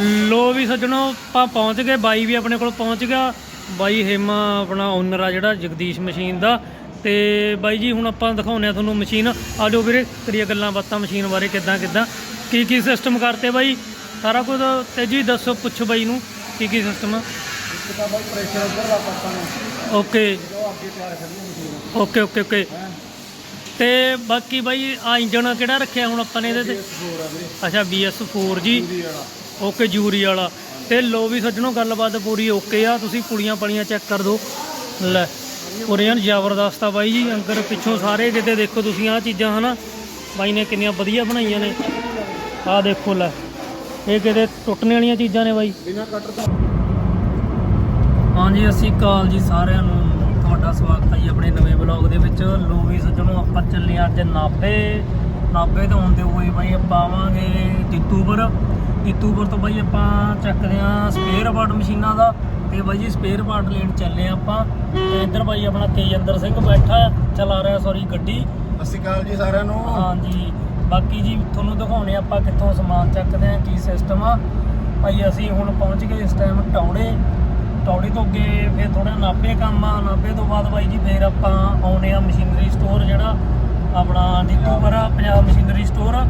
ਲੋ ਵੀ ਸੱਜਣੋ ਆਪਾਂ ਪਹੁੰਚ ਗਏ। ਬਾਈ ਵੀ ਆਪਣੇ ਕੋਲ ਪਹੁੰਚ ਗਿਆ। ਬਾਈ ਹੇਮਾ ਆਪਣਾ ਓਨਰ ਆ ਜਿਹੜਾ ਜਗਦੀਸ਼ ਮਸ਼ੀਨ ਦਾ। ਤੇ ਬਾਈ ਜੀ ਹੁਣ ਆਪਾਂ ਦਿਖਾਉਂਦੇ ਆ ਤੁਹਾਨੂੰ ਮਸ਼ੀਨ। ਆ ਜਾਓ ਵੀਰੇ ਕਰੀਏ ਗੱਲਾਂ ਬਾਤਾਂ ਮਸ਼ੀਨ ਬਾਰੇ ਕਿੱਦਾਂ ਕਿੱਦਾਂ। ਕੀ ਕੀ ਸਿਸਟਮ ਕਰਤੇ ਬਾਈ? ਸਾਰਾ ਕੁਝ ਤੇ ਜੀ ਦੱਸੋ ਪੁੱਛੋ ਬਾਈ ਨੂੰ ਕੀ ਕੀ ਸਿਸਟਮ ਆ। ਇੱਕ ਤਾਂ ਬਾਈ ਪ੍ਰੈਸ਼ਰ ਉੱਧਰ ਦਾ ਪਾਪਾ ਨੂੰ। ਓਕੇ। Okay okay okay. ਤੇ ਬਾਕੀ ਬਾਈ ਆ ਇੰਜਨ ਕਿਹੜਾ ਰੱਖਿਆ ਹੁਣ ਆਪਾਂ ਨੇ ਇਹਦੇ ਤੇ? ਅੱਛਾ BS4 ਜੀ। ਓਕੇ ਜੂਰੀ ਵਾਲਾ। ਤੇ ਲੋ ਵੀ ਸੱਜਣੋ, ਗੱਲਬਾਤ ਪੂਰੀ ਓਕੇ ਆ। ਤੁਸੀਂ ਪੁਲੀਆਂ ਪਲੀਆਂ ਚੈੱਕ ਕਰ ਦਿਓ ਲੈ ਪੂਰੀਆਂ ਜ਼ਬਰਦਸਤ ਆ ਬਾਈ ਜੀ ਅੰਦਰ ਪਿੱਛੋਂ ਸਾਰੇ ਕਿਤੇ ਦੇਖੋ ਤੁਸੀਂ ਆਹ ਚੀਜ਼ਾਂ, ਹਨਾ? ਬਾਈ ਨੇ ਕਿੰਨੀਆਂ ਵਧੀਆ ਬਣਾਈਆਂ ਨੇ। ਆਹ ਦੇਖੋ, ਲੈ। ਇਹ ਕਿਤੇ ਟੁੱਟਣ ਵਾਲੀਆਂ ਚੀਜ਼ਾਂ ਨੇ ਬਾਈ। ਬਿਨਾ ਕਟਰ ਤੋਂ ਹਾਂਜੀ, ਅਸੀਂ ਕਾਲ ਜੀ ਸਾਰਿਆਂ ਨੂੰ। ਤੁਹਾਡਾ ਸਵਾਗਤ ਹੈ ਜੀ ਆਪਣੇ ਨਵੇਂ ਬਲੌਗ ਦੇ ਵਿੱਚ। ਲੋ ਵੀ ਸੱਜਣੋ, ਆਪਾਂ ਚੱਲੇ ਹਾਂ ਅੱਜ ਨਾਭੇ। ਨਾਭੇ ਤੋਂ ਆਉਂਦੇ ਹੋਏ ਬਾਈ ਆਪਾਂ ਆਵਾਂਗੇ ਜੀਤੂਪੁਰ ਜੀਤੂਪੁਰ ਤੋਂ ਬਾਈ ਆਪਾਂ ਚੱਕਦੇ ਹਾਂ ਸਪੇਅਰ ਪਾਰਟ ਮਸ਼ੀਨਾਂ ਦਾ ਤੇ ਬਾਈ ਜੀ ਸਪੇਅਰ ਪਾਰਟ ਲੈਣ ਚੱਲੇ ਆਪਾਂ ਤੇ ਇੱਧਰ ਬਾਈ ਆਪਣਾ ਤੇਜਿੰਦਰ ਸਿੰਘ ਬੈਠਾ ਚਲਾ ਰਿਹਾ ਸੌਰੀ ਗੱਡੀ। ਅਕਾਲ ਜੀ ਸਾਰਿਆਂ ਨੂੰ। ਹਾਂਜੀ ਬਾਕੀ ਜੀ ਤੁਹਾਨੂੰ ਦਿਖਾਉਣੇ ਆਪਾਂ ਕਿੱਥੋਂ ਸਮਾਨ ਚੱਕਦੇ ਆ ਕੀ ਸਿਸਟਮ ਆ। ਭਾਈ ਅਸੀਂ ਹੁਣ ਪਹੁੰਚ ਗਏ ਇਸ ਟਾਈਮ ਟੌੜੇ। ਟੌੜੇ ਤੋਂ ਅੱਗੇ ਫਿਰ ਥੋੜਾ ਨਾਭੇ ਕੰਮ ਆ ਨਾਭੇ ਤੋਂ ਬਾਅਦ ਬਾਈ ਜੀ ਫਿਰ ਆਪਾਂ ਆਉਣੇ ਆ ਮਸ਼ੀਨਰੀ ਸਟੋਰ ਜਿਹੜਾ ਆਪਣਾ ਦਿੱਤੂਪੁਰ ਪੰਜਾਬ ਮਸ਼ੀਨਰੀ ਸਟੋਰ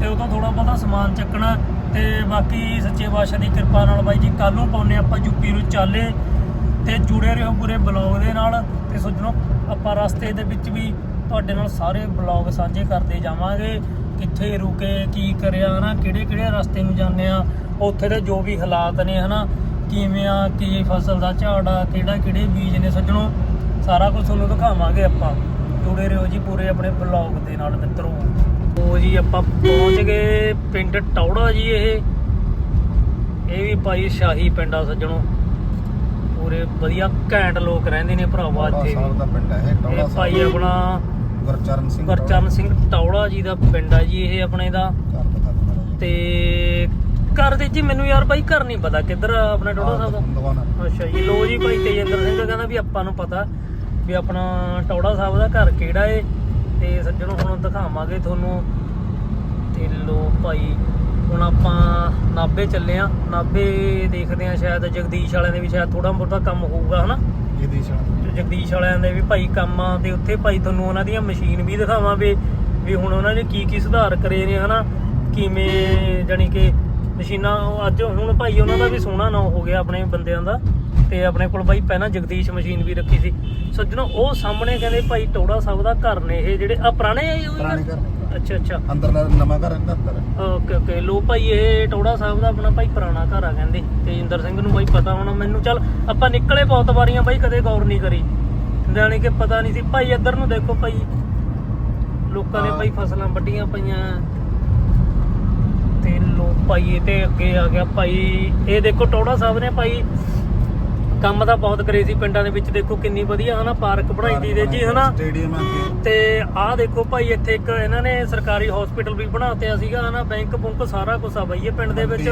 ਤੇ ਉਦੋਂ ਥੋੜਾ ਬਹੁਤਾ ਸਮਾਨ ਚੱਕਣਾ। ਤੇ ਬਾਕੀ ਸੱਚੇ ਪਾਤਸ਼ਾਹ ਦੀ ਕਿਰਪਾ ਨਾਲ ਬਾਈ ਜੀ ਕੱਲ ਨੂੰ ਪਾਉਣੇ ਆਪਾਂ ਯੂਪੀ ਨੂੰ ਚਾਲੇ ਤੇ ਜੁੜੇ ਰਹੋ ਪੂਰੇ ਬਲੌਗ ਦੇ ਨਾਲ ਤੇ ਸੋਚਣੋ ਆਪਾਂ ਰਸਤੇ ਦੇ ਵਿੱਚ ਵੀ ਤੁਹਾਡੇ ਨਾਲ ਸਾਰੇ ਬਲੌਗ ਸਾਂਝੇ ਕਰਦੇ ਜਾਵਾਂਗੇ, ਕਿੱਥੇ ਰੁਕੇ, ਕੀ ਕਰਿਆ, ਹਨਾ, ਕਿਹੜੇ ਕਿਹੜੇ ਰਸਤੇ ਨੂੰ ਜਾਂਦੇ ਆ ਉੱਥੇ ਦੇ ਜੋ ਵੀ ਹਾਲਾਤ ਨੇ, ਹਨਾ, ਕਿਵੇਂ ਆ, ਕੀ ਫਸਲ ਦਾ ਝਾੜ ਆ, ਕਿਹੜਾ ਕਿਹੜੇ ਬੀਜ ਨੇ ਸੱਜਣੋ ਸਾਰਾ ਕੁਝ ਤੁਹਾਨੂੰ ਦਿਖਾਵਾਂਗੇ ਆਪਾਂ, ਜੁੜੇ ਰਹੋ ਜੀ ਪੂਰੇ ਆਪਣੇ ਬਲੌਗ ਦੇ ਨਾਲ ਮਿੱਤਰੋ। ਉਹ ਜੀ ਆਪਾਂ ਪਹੁੰਚ ਗਏ ਪਿੰਡ ਟੌੜਾ ਜੀ ਇਹ। ਇਹ ਵੀ ਭਾਈ ਸ਼ਾਹੀ ਪਿੰਡ ਆ ਸੱਜਣੋ। ਪੂਰੇ ਵਧੀਆ ਘੈਂਟ ਲੋਕ ਰਹਿੰਦੇ ਨੇ ਭਰਾਵਾ ਇੱਥੇ ਸਾਹਿਬ ਦਾ ਵੀ ਪਿੰਡ ਹੈ ਇਹ ਇਹ ਟੌੜਾ ਭਾਈ ਆਪਣਾ ਗੁਰਚਰਨ ਸਿੰਘ ਗੁਰਚਰਨ ਸਿੰਘ ਟੌੜਾ ਜੀ ਦਾ ਪਿੰਡ ਆ ਜੀ ਇਹ ਆਪਣੇ ਦਾ। ਤੇ ਘਰ ਦੇ ਜੀ ਮੈਨੂੰ ਯਾਰ ਭਾਈ ਘਰ ਨਹੀਂ ਪਤਾ ਕਿੱਧਰ ਆਪਣਾ ਟੌੜਾ ਸਾਹਿਬ ਦਾ। ਅੱਛਾ ਜੀ ਲੋ ਜੀ ਭਾਈ ਤੇਜਿੰਦਰ ਸਿੰਘ ਕਹਿੰਦਾ ਵੀ ਆਪਾਂ ਨੂੰ ਪਤਾ ਵੀ ਆਪਣਾ ਟੌੜਾ ਸਾਹਿਬ ਦਾ ਘਰ ਕਿਹੜਾ ਏ। ਤੇ ਸੱਜਣੋ ਹੁਣ ਦਿਖਾਵਾਂਗੇ ਤੁਹਾਨੂੰ। ਤੇ ਲੋ ਭਾਈ ਹੁਣ ਆਪਾਂ ਨਾਭੇ ਚੱਲੇ ਆ। ਨਾਭੇ ਦੇਖਦੇ ਆ ਸ਼ਾਇਦ ਜਗਦੀਸ਼ ਵਾਲਿਆਂ ਦੇ ਵੀ ਸ਼ਾਇਦ ਥੋੜਾ ਬਹੁਤਾ ਕੰਮ ਹੋਊਗਾ ਹਨਾ? ਜਗਦੀਸ਼ ਵਾਲਾ। ਜਗਦੀਸ਼ ਵਾਲਿਆਂ ਦੇ ਵੀ ਭਾਈ ਕੰਮ ਆ ਤੇ ਉੱਥੇ ਭਾਈ ਤੁਹਾਨੂੰ ਉਹਨਾਂ ਦੀਆਂ ਮਸ਼ੀਨ ਵੀ ਦਿਖਾਵਾਂ ਵੀ ਵੀ ਹੁਣ ਉਹਨਾਂ ਨੇ ਕੀ ਕੀ ਸੁਧਾਰ ਕਰੇ ਨੇ ਹਨਾ? ਕਿਵੇਂ ਜਾਨੀ ਕਿ ਮਸ਼ੀਨਾਂ ਅੱਜ ਹੁਣ ਭਾਈ ਉਹਨਾਂ ਦਾ ਵੀ ਸੋਹਣਾ ਨਾਂ ਹੋ ਗਿਆ ਆਪਣੇ ਬੰਦਿਆਂ ਦਾ। ਤੇ ਆਪਣੇ ਕੋਲ ਭਾਈ ਪਹਿਲਾਂ ਜਗਦੀਸ਼ ਮਸ਼ੀਨ ਵੀ ਰੱਖੀ ਸੀ। ਸੱਜਣੋ ਉਹ ਸਾਹਮਣੇ ਕਹਿੰਦੇ ਭਾਈ ਟੋੜਾ ਸਾਹਿਬ ਦਾ ਘਰ ਨੇ ਇਹ ਜਿਹੜੇ ਆ ਪੁਰਾਣੇ ਆ? ਪੁਰਾਣੇ ਘਰ? ਨੇ। ਅੱਛਾ ਅੱਛਾ। ਅੰਦਰ ਦਾ ਨਵਾਂ ਘਰ ਇਹਦਾ ਅੰਦਰ ਓਕੇ ਓਕੇ। ਲੋ ਭਾਈ ਇਹ ਟੋੜਾ ਸਾਹਿਬ ਦਾ ਆਪਣਾ ਭਾਈ ਪੁਰਾਣਾ ਘਰ ਆ ਕਹਿੰਦੇ। ਤੇਜਿੰਦਰ ਸਿੰਘ ਨੂੰ ਭਾਈ ਪਤਾ ਹੋਣਾ ਮੈਨੂੰ ਚੱਲ ਆਪਾਂ ਨਿਕਲੇ ਬਹੁਤ ਵਾਰੀਆਂ ਭਾਈ ਕਦੇ ਗੌਰ ਨਹੀਂ ਕਰੀ। ਜਾਣੀ ਕਿ ਪਤਾ ਨਹੀਂ ਸੀ। ਭਾਈ ਇੱਧਰ ਨੂੰ ਦੇਖੋ ਭਾਈ। ਲੋਕਾਂ ਨੇ ਹਾਂ। ਭਾਈ ਫਸਲਾਂ ਵੱਡੀਆਂ ਪਈਆਂ। ਤੇ ਲੋ ਭਾਈ ਇਹ ਤੇ ਅੱਗੇ ਆ ਗਿਆ ਭਾਈ। ਇਹ ਦੇਖੋ ਟੋੜਾ ਸਾਹਿਬ ਨੇ ਭਾਈ ਕੰਮ ਤਾਂ ਬਹੁਤ ਕਰੇ ਸੀ ਪਿੰਡਾਂ ਦੇ ਵਿੱਚ ਦੇਖੋ ਕਿੰਨੀ ਵਧੀਆ ਹਨਾ ਪਾਰਕ ਬਣਾਈ ਦੀ ਦੇ ਜੀ ਹਨਾ। ਸਟੇਡੀਅਮ ਆ ਅੱਗੇ। ਤੇ ਆਹ ਦੇਖੋ ਭਾਈ ਇੱਥੇ ਇੱਕ ਇਹਨਾਂ ਨੇ ਸਰਕਾਰੀ ਹਸਪੀਟਲ ਵੀ ਬਣਾਤਿਆ ਸੀਗਾ ਹਨਾ ਬੈਂਕ ਬੁੰਕ ਸਾਰਾ ਕੁਝ ਆ ਬਾਈ ਇਹ ਪਿੰਡ ਦੇ ਵਿੱਚ।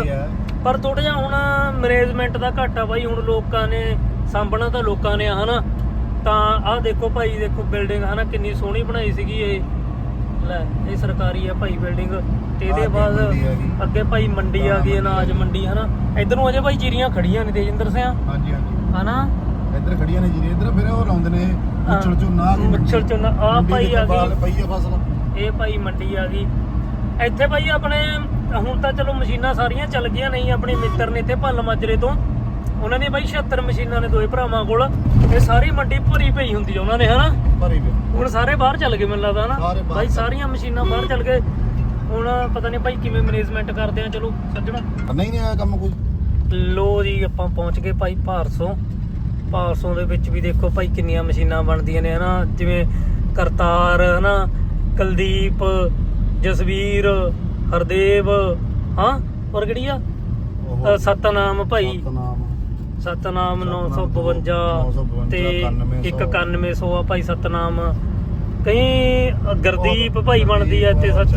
ਪਰ ਥੋੜਾ ਜਿਹਾ ਹੁਣ ਮੈਨੇਜਮੈਂਟ ਦਾ ਘਾਟਾ ਬਾਈ ਹੁਣ ਲੋਕਾਂ ਨੇ ਸਾਂਭਣਾ ਤਾਂ ਲੋਕਾਂ ਨੇ ਹਨਾ। ਤਾਂ ਆਹ ਦੇਖੋ ਭਾਈ ਦੇਖੋ ਬਿਲਡਿੰਗ ਹਨਾ ਕਿੰਨੀ ਸੋਹਣੀ ਬਣਾਈ ਸੀਗੀ ਇਹ। ਲੈ ਇਹ ਸਰਕਾਰੀ ਆ ਭਾਈ ਬਿਲਡਿੰਗ ਤੇ ਇਹਦੇ ਬਾਅਦ ਆ। ਅੱਗੇ ਭਾਈ ਮੰਡੀ ਆ ਗਈ ਅਨਾਜ ਮੰਡੀ ਹਨਾ? ਇਧਰ ਨੂੰ ਅਜੇ ਭਾਈ ਜੀਰੀਆਂ ਖੜੀਆਂ ਨੇ ਤੇਜਿੰਦਰ ਸਿੰਘ ਹਾਂਜੀ ਹਾਂਜੀ। ਹਨਾ? ਇੱਧਰ ਖੜੀਆਂ ਨੇ ਜੀ ਇੱਧਰ ਫਿਰ ਉਹ ਲਾਉਂਦੇ ਨੇ ਮੁੱਛਲ ਝੋਨਾ ਮੁੱਛਲ ਆਹ ਮੰਡੀ ਭਾਈ ਆ ਗਈ। ਪਈ ਆ ਫਸਲ। ਇਹ ਭਾਈ ਮੰਡੀ ਆ ਗਈ। ਇੱਥੇ ਭਾਈ ਆਪਣੇ ਹੁਣ ਤਾਂ ਚਲੋ ਮਸ਼ੀਨਾਂ ਸਾਰੀਆਂ ਚੱਲ ਗਈਆਂ ਨਹੀਂ ਆਪਣੇ ਮਿੱਤਰ ਨੇ ਇੱਥੇ ਭੱਲ ਮਾਜਰੇ ਤੋਂ। ਉਹਨਾਂ ਨੇ ਭਾਈ 76 ਮਸ਼ੀਨਾਂ ਨੇ ਦੋਏ ਭਰਾਵਾਂ ਕੋਲ ਇਹ ਸਾਰੀ ਮੰਡੀ ਭਰੀ ਪਈ ਹੁੰਦੀ ਆ ਉਹਨਾਂ ਨੇ ਹਨਾ? ਭਰੀ ਵੀ ਹੁਣ ਸਾਰੇ ਬਾਹਰ ਚੱਲ ਗਏ ਮੈਨੂੰ ਲੱਗਦਾ ਸਾਰੇ ਹਨਾ ਬਾਹਰ ਚੱਲ ਸਾਰੀਆਂ ਮਸ਼ੀਨਾਂ ਬਾਹਰ ਚੱਲ ਗਏ। ਹੁਣ ਪਤਾ ਨਹੀਂ ਭਾਈ ਕਿਵੇਂ ਮੈਨੇਜਮੈਂਟ ਕਰਦੇ ਆ ਚਲੋ ਸੱਜਣਾ। ਨਹੀਂ ਨਹੀਂ ਆਇਆ ਕੰਮ ਕੋਈ। ਲੋ ਜੀ ਆਪਾਂ ਪਹੁੰਚ ਗਏ ਭਾਈ ਭਾਰਸੋਂ। ਭਾਰਸੋਂ ਦੇ ਵਿੱਚ ਵੀ ਦੇਖੋ ਭਾਈ ਕਿੰਨੀਆਂ ਮਸ਼ੀਨਾਂ ਬਣਦੀਆਂ ਨੇ ਹਨਾ? ਜਿਵੇਂ ਕਰਤਾਰ ਹਨਾ? ਕੁਲਦੀਪ ਜਸਵੀਰ ਹਰਦੇਵ ਹਾਂ? ਔਰ ਕਿਹੜੀ ਆ? ਸਤਨਾਮ ਭਾਈ। ਸਤਨਾਮ। ਸਤਨਾਮ ਸਤਨਾਮ 952 952, ਤੇ 9100 ਇੱਕ 9100 ਆ ਭਾਈ ਸਤਨਾਮ। ਕਈ ਗੁਰਦੀਪ ਭਾਈ ਬਣਦੀ ਆ ਇੱਥੇ ਸੱਚ।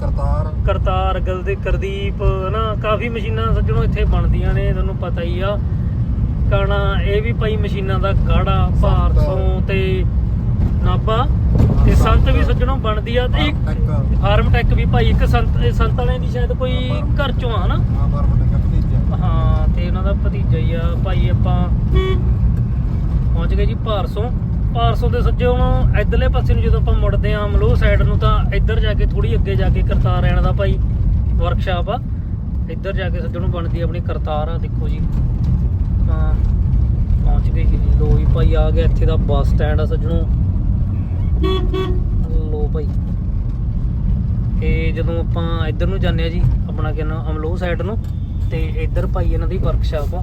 ਕਰਤਾਰ। ਕਰਤਾਰ ਗਲਦੇ ਕਰਦੀਪ ਹਨਾ ਕਾਫੀ ਮਸ਼ੀਨਾਂ ਸੱਜਣੋ ਇੱਥੇ ਬਣਦੀਆਂ ਨੇ ਤੁਹਾਨੂੰ ਪਤਾ ਹੀ ਆ। ਕਾਣਾ ਇਹ ਵੀ ਭਾਈ ਮਸ਼ੀਨਾਂ ਦਾ ਗਾੜਾ ਭਾਰਸੋਂ ਤੇ ਨਾਭਾ। ਤੇ ਸੰਤ ਵੀ ਸੱਜਣੋ ਬਣਦੀ ਆ ਤੇ ਫਾਰਮ ਟੈਕ। ਵੀ ਭਾਈ ਇੱਕ ਸੰਤ ਸੰਤ ਵਾਲਿਆਂ ਦੀ ਸ਼ਾਇਦ ਕੋਈ ਘਰ ਚੋਂ ਆ ਹਨਾ? ਹਾਂ ਤੇ ਉਹਨਾਂ ਦਾ ਭਤੀਜਾ ਹੀ ਆ, ਭਾਈ ਆਪਾਂ ਪਹੁੰਚ ਗਏ ਜੀ ਭਾਰਸੋਂ ਭਾਰਸੋਂ ਦੇ ਸੱਜੇ ਹੁਣ ਇਧਰਲੇ ਪਾਸੇ ਨੂੰ ਜਦੋਂ ਆਪਾਂ ਮੁੜਦੇ ਆਂ ਮਲੋਹ ਸਾਈਡ ਨੂੰ ਤਾਂ ਇੱਧਰ ਜਾ ਕੇ ਥੋੜੀ ਅੱਗੇ ਜਾ ਕੇ ਕਰਤਾਰ ਰਹਿਣ ਦਾ ਭਾਈ ਵਰਕਸ਼ਾਪ ਆ। ਇੱਧਰ ਜਾ ਕੇ ਸੱਜਣ ਨੂੰ ਬਣਦੀ ਆਪਣੀ ਕਰਤਾਰ ਆ, ਦੇਖੋ ਜੀ। ਤਾਂ ਪਹੁੰਚ ਗਏ ਜੀ। ਲੋ ਜੀ ਭਾਈ, ਆ ਗਿਆ ਇੱਥੇ ਦਾ ਬੱਸ ਸਟੈਂਡ ਆ ਸੱਜਣੋ। ਲੋ ਭਾਈ। ਤੇ ਜਦੋਂ ਆਪਾਂ ਇੱਧਰ ਨੂੰ ਜਾਂਦੇ ਆ ਜੀ, ਆਪਣਾ ਕੀ ਅਮਲੋਹ ਸਾਈਡ ਨੂੰ। ਤੇ ਇੱਧਰ ਭਾਈ ਇਹਨਾਂ ਦੀ ਵਰਕਸ਼ਾਪ ਆ।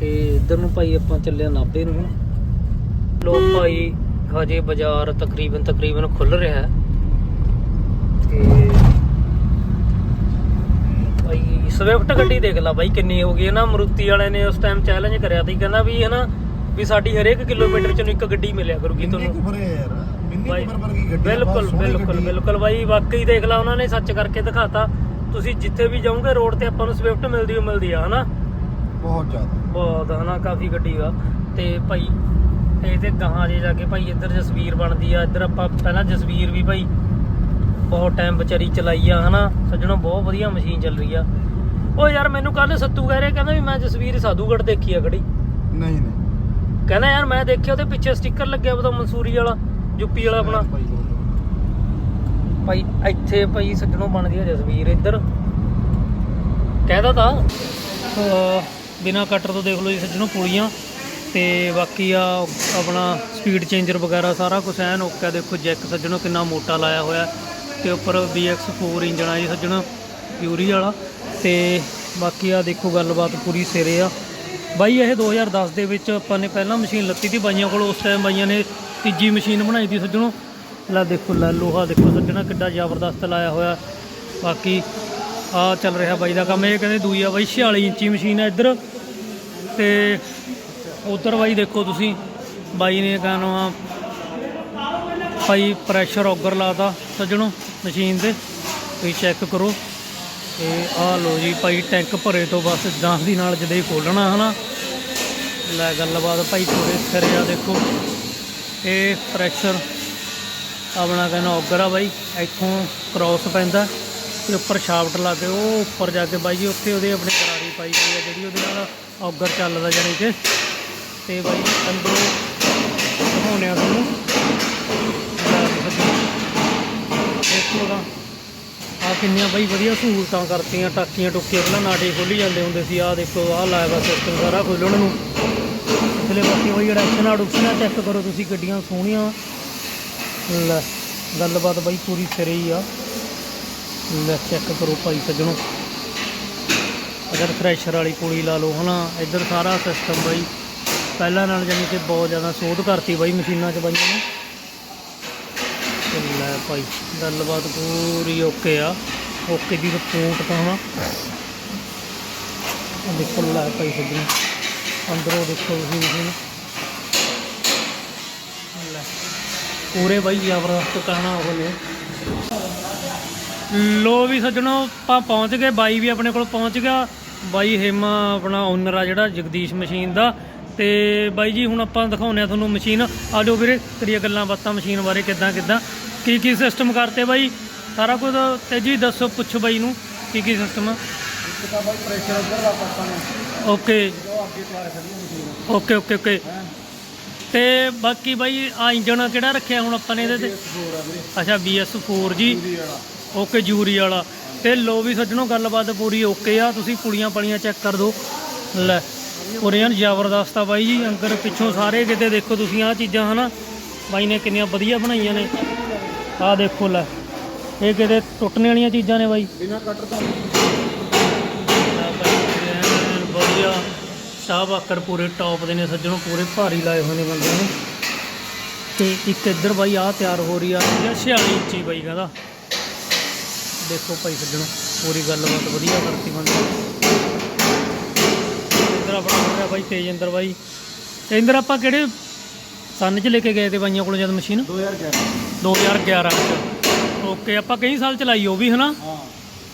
ਤੇ ਇੱਧਰ ਨੂੰ ਭਾਈ ਆਪਾਂ ਚੱਲੇ ਨਾਭੇ ਨੂੰ। ਲੋ ਭਾਈ ਹਜੇ ਬਾਜ਼ਾਰ ਤਕਰੀਬਨ ਤਕਰੀਬਨ ਖੁੱਲ ਰਿਹਾ ਹੈ। ਤੇ ਭਾਈ ਸਵਿਫਟ ਗੱਡੀ ਦੇਖ ਲਾ ਬਾਈ ਕਿੰਨੀ ਹੋ ਗਈ ਹੈ ਨਾ। ਮਰੂਤੀ ਵਾਲੇ ਨੇ ਉਸ ਟਾਈਮ ਚੈਲੰਜ ਕਰਿਆ ਸੀ। ਕਹਿੰਦਾ ਵੀ ਹੈ ਨਾ ਵੀ ਸਾਡੀ ਹਰੇਕ ਕਿਲੋਮੀਟਰ ਚ ਨੂੰ ਇੱਕ ਗੱਡੀ ਮਿਲਿਆ ਕਰੂਗੀ ਤੁਹਾਨੂੰ। ਬਿਲਕੁਲ ਬਿਲਕੁਲ। ਬਿਲਕੁਲ ਬਾਈ ਵਾਕਈ ਦੇਖ ਲਾ ਉਹਨਾਂ ਨੇ ਸੱਚ ਕਰਕੇ ਦਿਖਾਤਾ। ਤੁਸੀਂ ਜਿੱਥੇ ਵੀ ਜਾਓਗੇ ਰੋਡ ਤੇ ਆਪਾਂ ਨੂੰ ਸਵਿਫਟ ਮਿਲਦੀ ਓ ਮਿਲਦੀ ਆ ਹਨਾ? ਬਹੁਤ ਜ਼ਿਆਦਾ। ਬਹੁਤ ਹਨਾ? ਕਾਫੀ ਗੱਡੀ ਆ। ਤੇ ਭਾਈ ਤੇ ਤੇ ਗਾਹਾਂ ਜੇ ਜਾ ਕੇ ਭਾਈ ਇੱਧਰ ਜਸਵੀਰ ਬਣਦੀ ਆ ਇੱਧਰ ਆਪਾਂ ਪਹਿਲਾਂ ਜਸਵੀਰ ਵੀ ਭਾਈ ਬਹੁਤ ਟਾਈਮ ਵਿਚਾਰੀ ਚਲਾਈ ਆ ਹਨਾ? ਸੱਜਣੋ ਬਹੁਤ ਵਧੀਆ ਮਸ਼ੀਨ ਚੱਲ ਰਹੀ ਆ। ਓ ਯਾਰ ਮੈਨੂੰ ਕੱਲ ਸੱਤੂ ਕਹਿ ਰਿਹਾ ਕਹਿੰਦਾ ਵੀ ਮੈਂ ਜਸਵੀਰ ਸਾਧੂਗੜ ਦੇਖੀ ਆ ਖੜੀ ਨਹੀਂ ਨਹੀਂ। ਕਹਿੰਦਾ ਯਾਰ ਮੈਂ ਦੇਖਿਆ ਉਹਦੇ ਪਿੱਛੇ ਸਟicker ਲੱਗਿਆ ਉਹਦਾ ਮਨਸੂਰੀ ਵਾਲਾ ਯੂਪੀ ਵਾਲਾ ਆਪਣਾ। ਭਾਈ, ਇੱਥੇ ਭਾਈ ਸੱਜਣੋਂ ਬਣਦੀ ਹੈ ਜਸਵੀਰ ਇੱਧਰ। ਕਹਿਦਾ ਤਾਂ। ਬਿਨਾ ਕਟਰ ਤੋਂ ਦੇਖ ਲਓ ਜੀ ਸੱਜਣੋਂ ਪੁਲੀਆਂ। ਤੇ ਬਾਕੀ ਆ, ਆਪਣਾ ਸਪੀਡ ਚੇਂਜਰ ਵਗੈਰਾ ਸਾਰਾ ਕੁਝ ਐਨ ਓਕੇ ਦੇਖੋ, ਜੈਕ ਸੱਜਣੋਂ ਕਿੰਨਾ ਮੋਟਾ ਲਾਇਆ ਹੋਇਆ। ਤੇ ਉੱਪਰ BX4 ਇੰਜਣ ਆ ਜੀ ਸੱਜਣੋਂ ਪਿਊਰੀ ਵਾਲਾ। ਤੇ ਬਾਕੀ ਆ ਦੇਖੋ ਗੱਲਬਾਤ ਪੂਰੀ ਸਿਰੇ ਆ। ਬਾਈ, ਇਹ 2010 ਦੇ ਵਿੱਚ ਆਪਾਂ ਨੇ ਪਹਿਲਾਂ ਮਸ਼ੀਨ ਲੱਤੀ ਸੀ ਬਾਈਆਂ ਕੋਲ, ਉਸ ਟਾਈਮ ਬਾਈਆਂ ਨੇ ਤੀਜੀ ਮਸ਼ੀਨ ਬਣਾਈ ਸੀ ਸੱਜਣੋਂ। ਲੈ ਦੇਖੋ, ਲੈ ਲੋਹਾ ਦੇਖੋ, ਸੱਜਣਾ ਕਿੱਡਾ ਜ਼ਬਰਦਸਤ ਲਾਇਆ ਹੋਇਆ। ਬਾਕੀ ਆ ਚੱਲ ਰਿਹਾ ਬਾਈ ਦਾ ਕੰਮ, ਇਹ ਕਹਿੰਦੇ ਦੂਈ ਆ ਬਾਈ 46 ਇੰਚੀ ਮਸ਼ੀਨ ਹੈ ਇੱਧਰ। ਤੇ ਉਧਰ ਬਾਈ ਦੇਖੋ ਤੁਸੀਂ, ਬਾਈ ਨੇ ਕਹਿਣਾ ਭਾਈ ਪ੍ਰੈਸ਼ਰ ਔਗਰ ਲਾਤਾ ਸੱਜਣੋ ਮਸ਼ੀਨ 'ਤੇ, ਤੁਸੀਂ ਚੈੱਕ ਕਰੋ। ਤੇ ਆ ਲੋ ਜੀ ਭਾਈ ਟੈਂਕ ਭਰੇ ਤੋਂ ਬਸ ਜਾਂਸ ਦੀ ਨਾਲ ਜਦੇ ਹੀ ਖੋਲਣਾ ਹਨਾ। ਲੈ ਗੱਲਬਾਤ ਭਾਈ ਪੂਰੇ ਸਿਰੇ ਆ ਦੇਖੋ। ਇਹ ਪ੍ਰੈਸ਼ਰ ਆਪਣਾ ਕਹਿੰਦਾ ਔਗਰ ਆ ਬਾਈ, ਇੱਥੋਂ ਕ੍ਰਾਸ ਪੈਂਦਾ ਤੇ ਉੱਪਰ ਸ਼ਾਫਟ ਲਾ ਕੇ ਉਹ ਉੱਪਰ ਜਾ ਕੇ ਬਾਈ ਜੀ ਉੱਥੇ ਉਹਦੇ ਆਪਣੇ ਕਰਾਰੀ ਪਾਈ ਹੋਈ ਆ ਜਿਹੜੀ ਉਹਦੇ ਨਾਲ ਔਗਰ ਚੱਲਦਾ ਜਾਣੀ ਕਿ। ਤੇ ਬਾਈ ਅੰਦਰੋਂ ਦਿਖਾਉਂਦੇ ਆ ਤੁਹਾਨੂੰ। ਲੈ ਦੇਖੋ ਦੇਖੋ ਆ ਕਿੰਨੀਆਂ ਬਾਈ ਵਧੀਆ ਸਹੂਲਤਾਂ ਕਰਤੀਆਂ, ਟਾਕੀਆਂ ਟੁੱਕੀਆਂ, ਪਹਿਲਾਂ ਨਾਟੇ ਖੋਲੀ ਜਾਂਦੇ ਹੁੰਦੇ ਸੀ ਆ ਦੇਖੋ, ਆਹ ਲਾਇਆ ਵਾ ਸਿਸਟਮ ਸਾਰਾ ਖੋਲਣ ਨੂੰ। ਇਸਲੇ ਬਾਕੀ ਉਹ ਜਿਹੜਾ ਐਕਸ਼ਨ ਆਡੂਕਸ਼ਨ ਚੈੱਕ ਕਰੋ ਤੁਸੀਂ, ਗੱਡੀਆਂ ਸੋਹਣੀਆਂ। ਲੈ, ਗੱਲਬਾਤ ਬਾਈ ਪੂਰੀ ਸਿਰੇ ਹੀ ਆ। ਲੈ ਚੈੱਕ ਕਰੋ ਭਾਈ ਸੱਜਣੋ। ਅਗਰ ਫਰੈਸ਼ਰ ਵਾਲੀ ਕੁੜੀ ਲਾ ਲਓ, ਹਨਾ? ਇੱਧਰ ਸਾਰਾ ਸਿਸਟਮ ਬਾਈ। ਪਹਿਲਾਂ ਨਾਲ ਜਾਨੀ ਕਿ ਬਹੁਤ ਜ਼ਿਆਦਾ ਸੋਧ ਕਰਤੀ ਬਾਈ ਮਸ਼ੀਨਾਂ 'ਚ ਬਾਈਆਂ ਨੇ। ਲੈ ਭਾਈ, ਗੱਲਬਾਤ ਪੂਰੀ ਓਕੇ ਆ। ਓਕੇ ਦੀ ਰਿਪੋਰਟ ਤਾਂ, ਹਨਾ? ਦੇਖੋ, ਲੈ ਭਾਈ ਸੱਜਣੋ। ਅੰਦਰੋਂ ਦੇਖੋ ਤੁਸੀਂ ਮਸ਼ੀਨ। ਪੂਰੇ ਬਾਈ ਜ਼ਬਰਦਸਤ ਕਹਿਣਾ ਉਹ ਨੇ। ਲੋ ਵੀ ਸੱਜਣੋ ਆਪਾਂ ਪਹੁੰਚ ਗਏ ਬਾਈ ਵੀ ਆਪਣੇ ਕੋਲ ਪਹੁੰਚ ਗਿਆ। ਬਾਈ ਹੇਮਾ ਆਪਣਾ ਓਨਰ ਆ ਜਿਹੜਾ ਜਗਦੀਸ਼ ਮਸ਼ੀਨ ਦਾ। ਤੇ ਬਾਈ ਜੀ ਹੁਣ ਆਪਾਂ ਦਿਖਾਉਂਦੇ ਆ ਤੁਹਾਨੂੰ ਮਸ਼ੀਨ। ਆ ਜਾਓ ਵੀਰੇ ਕਰੀਏ ਗੱਲਾਂ ਬਾਤਾਂ ਮਸ਼ੀਨ ਬਾਰੇ ਕਿੱਦਾਂ ਕਿੱਦਾਂ? ਕੀ ਕੀ ਸਿਸਟਮ ਕਰਤੇ ਬਾਈ? ਸਾਰਾ ਕੁਝ ਤੇ ਜੀ ਦੱਸੋ ਪੁੱਛੋ ਬਾਈ ਨੂੰ ਕੀ ਕੀ ਸਿਸਟਮ ਆ? ਤਾਂ ਪ੍ਰੈਸ਼ਰ ਦਾ ਨੇ। ਓਕੇ ਓਕੇ ਓਕੇ ਓਕੇ ਤੇ ਬਾਕੀ ਬਾਈ ਆ ਇੰਜਨ ਕਿਹੜਾ ਰੱਖਿਆ ਹੁਣ ਆਪਾਂ ਨੇ ਇਹਦੇ ਤੇ? ਆ ਅੱਛਾ BS4 ਜੀ। ਓਕੇ ਜੂਰੀ ਵਾਲਾ। ਤੇ ਲੋ ਵੀ ਸੱਜਣੋ ਗੱਲਬਾਤ ਪੂਰੀ ਓਕੇ ਆ। ਤੁਸੀਂ ਪੁਲੀਆਂ ਪਲੀਆਂ ਚੈੱਕ ਕਰ ਦਿਓ। ਲੈ ਪੁਰੀਆਂ ਜ਼ਬਰਦਸਤ ਆ ਬਾਈ ਜੀ ਅੰਦਰ ਪਿੱਛੋਂ ਸਾਰੇ ਕਿਤੇ ਦੇਖੋ ਤੁਸੀਂ ਆਹ ਚੀਜ਼ਾਂ ਹਨਾ? ਬਾਈ ਨੇ ਕਿੰਨੀਆਂ ਵਧੀਆ ਬਣਾਈਆਂ ਨੇ। ਆਹ ਦੇਖੋ ਲੈ। ਇਹ ਕਿਤੇ ਟੁੱਟਣ ਵਾਲੀਆਂ ਚੀਜ਼ਾਂ ਨੇ ਬਾਈ। ਬਿਨਾ ਕਟਰ ਤੋਂ। ਵਧੀਆ। ਸ਼ਾਹ ਬਾਕਰ ਪੂਰੇ ਟੌਪ ਦੇ ਨੇ ਸੱਜਣੋ ਪੂਰੇ ਭਾਰੀ ਲਾਏ ਹੋਏ ਨੇ ਬੰਦਿਆਂ ਨੇ। ਤੇ ਇੱਕ ਇੱਧਰ ਬਾਈ ਆਹ ਤਿਆਰ ਹੋ ਰਹੀ ਆ 46 ਇੰਚੀ ਬਾਈ ਕਹਿੰਦਾ। ਦੇਖੋ ਭਾਈ ਸੱਜਣੋ ਪੂਰੀ ਗੱਲਬਾਤ ਵਧੀਆ ਕਰਤੀ ਬੰਦੇ ਇੱਧਰ ਆਪਣਾ ਹੋ ਰਿਹਾ ਬਾਈ ਤੇਜਿੰਦਰ ਬਾਈ। ਤੇਜਿੰਦਰ ਆਪਾਂ ਕਿਹੜੇ ਸੰਨ ਚ ਲੈ ਕੇ ਗਏ ਤੇ ਬਾਈਆਂ ਕੋਲ ਜਦ ਮਸ਼ੀਨ? 2011 2011 ਚ। ਓਕੇ ਆਪਾਂ ਕਈ ਸਾਲ ਚਲਾਈ ਉਹ ਵੀ ਹਨਾ? ਹਾਂ।